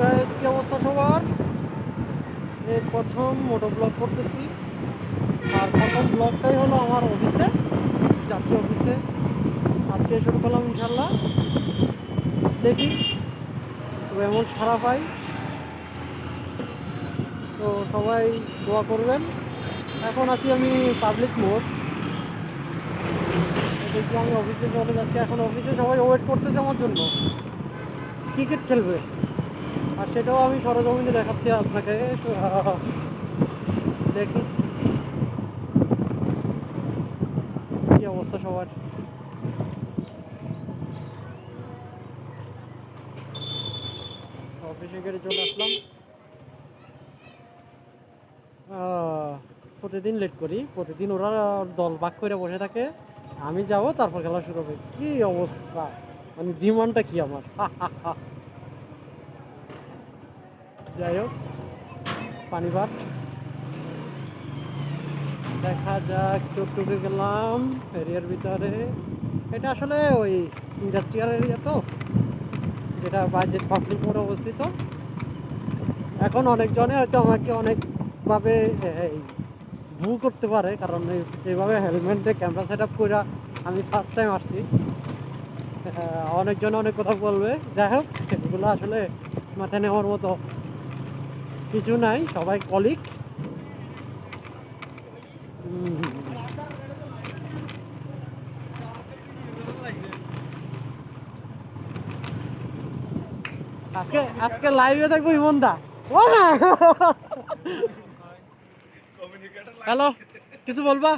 Guys কি অবস্থা সবার? এই প্রথম মোটো ব্লগ করতেছি। আর প্রথম ব্লগটাই হলো আমার অফিসে যাচ্ছি অফিসে আজকে শুরু করলাম ইনশাল্লাহ দেখি, তো এমন সারা পাই। তো সবাই দোয়া করবেন। এখন আছি আমি পাবলিক মোড় দেখি আমি অফিসে চলে যাচ্ছি। এখন অফিসে সবাই ওয়েট করতেছে আমার জন্য। ক্রিকেট খেলবে। সেটাও আমি সরজমিনে দেখাচ্ছি আপনাকে। দেখি। কি অবস্থা সবার? অফিসে চলে আসলাম। প্রতিদিন লেট করি। প্রতিদিন ওরা দল বাক করে বসে থাকে। আমি যাব, তারপর খেলা শুরু হবে। কি অবস্থা? মানে ডিমান্ডটা কি আমার? যাই হোক পানিবাট দেখা যাক, টুকটুকে গেলাম এরিয়ার ভিতরে। এটা আসলে ওই ইন্ডাস্ট্রিয়াল এরিয়া তো, যেটা বাজেট পাবলিক মোড়ে অবস্থিত। এখন অনেকজনে হয়তো আমাকে অনেকভাবে ভুল করতে পারে, কারণ এই- এইভাবে হেলমেটে ক্যামেরা সেট আপ করে আমি ফার্স্ট টাইম আসছি। অনেকজন অনেক কথা বলবে। যাই হোক সেগুলো আসলে মাথায় নেওয়ার মতো কিছু নাই সবাই কলিক আজকে আজকে লাইভে থাকব ইমনদা। দা হ্যালো কিছু বলবা?